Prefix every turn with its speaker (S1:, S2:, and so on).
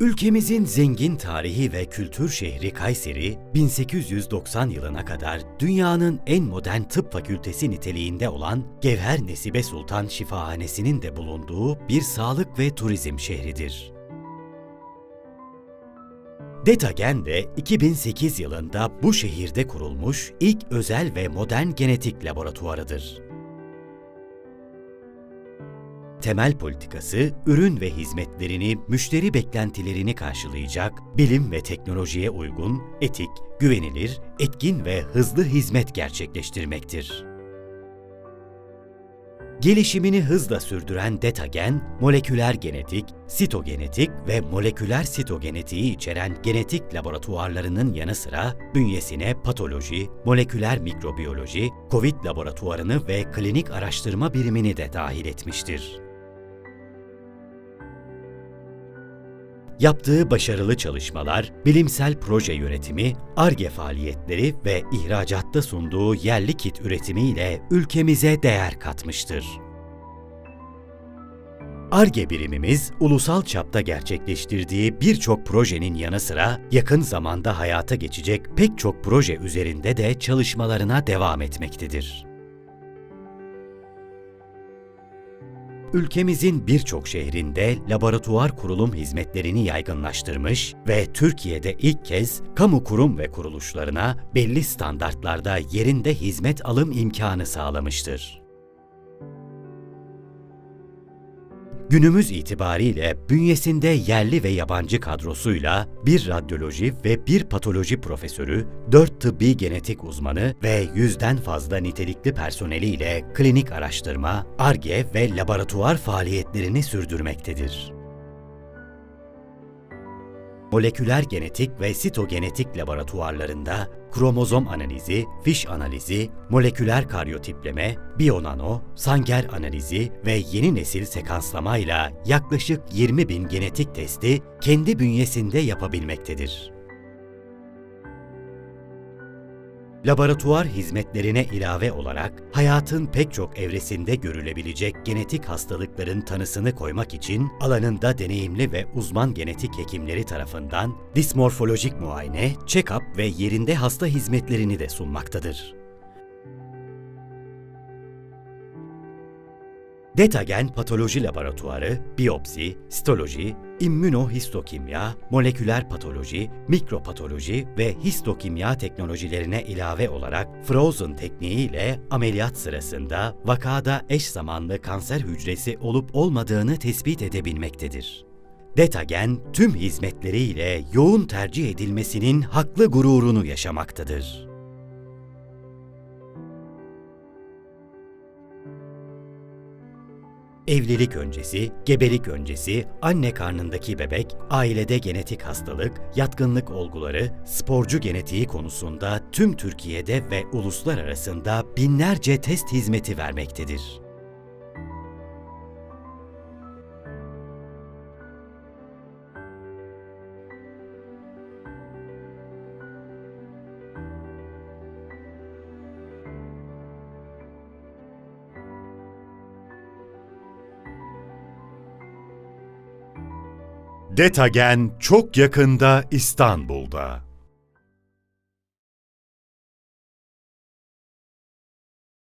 S1: Ülkemizin zengin tarihi ve kültür şehri Kayseri, 1890 yılına kadar dünyanın en modern tıp fakültesi niteliğinde olan Gevher Nesibe Sultan Şifahanesi'nin de bulunduğu bir sağlık ve turizm şehridir. Detagen de 2008 yılında bu şehirde kurulmuş ilk özel ve modern genetik laboratuvarıdır. Temel politikası, ürün ve hizmetlerini müşteri beklentilerini karşılayacak, bilim ve teknolojiye uygun, etik, güvenilir, etkin ve hızlı hizmet gerçekleştirmektir. Gelişimini hızla sürdüren Detagen, moleküler genetik, sitogenetik ve moleküler sitogenetiği içeren genetik laboratuvarlarının yanı sıra bünyesine patoloji, moleküler mikrobiyoloji, COVID laboratuvarını ve klinik araştırma birimini de dahil etmiştir. Yaptığı başarılı çalışmalar, bilimsel proje yönetimi, ARGE faaliyetleri ve ihracatta sunduğu yerli kit üretimiyle ülkemize değer katmıştır. ARGE birimimiz ulusal çapta gerçekleştirdiği birçok projenin yanı sıra yakın zamanda hayata geçecek pek çok proje üzerinde de çalışmalarına devam etmektedir. Ülkemizin birçok şehrinde laboratuvar kurulum hizmetlerini yaygınlaştırmış ve Türkiye'de ilk kez kamu kurum ve kuruluşlarına belli standartlarda yerinde hizmet alım imkanı sağlamıştır. Günümüz itibariyle bünyesinde yerli ve yabancı kadrosuyla bir radyoloji ve bir patoloji profesörü, dört tıbbi genetik uzmanı ve yüzden fazla nitelikli personeliyle klinik araştırma, ARGE ve laboratuvar faaliyetlerini sürdürmektedir moleküler genetik ve sitogenetik laboratuvarlarında kromozom analizi, fiş analizi, moleküler karyotipleme, biyonano, sanger analizi ve yeni nesil sekanslamayla yaklaşık 20 bin genetik testi kendi bünyesinde yapabilmektedir. Laboratuvar hizmetlerine ilave olarak hayatın pek çok evresinde görülebilecek genetik hastalıkların tanısını koymak için alanında deneyimli ve uzman genetik hekimleri tarafından dismorfolojik muayene, check-up ve yerinde hasta hizmetlerini de sunmaktadır. Detagen Patoloji Laboratuvarı, biyopsi, sitoloji, immünohistokimya, moleküler patoloji, mikropatoloji ve histokimya teknolojilerine ilave olarak Frozen tekniğiyle ameliyat sırasında vakada eş zamanlı kanser hücresi olup olmadığını tespit edebilmektedir. Detagen tüm hizmetleriyle yoğun tercih edilmesinin haklı gururunu yaşamaktadır. Evlilik öncesi, gebelik öncesi, anne karnındaki bebek, ailede genetik hastalık, yatkınlık olguları, sporcu genetiği konusunda tüm Türkiye'de ve uluslararasında binlerce test hizmeti vermektedir.
S2: Detagen çok yakında İstanbul'da.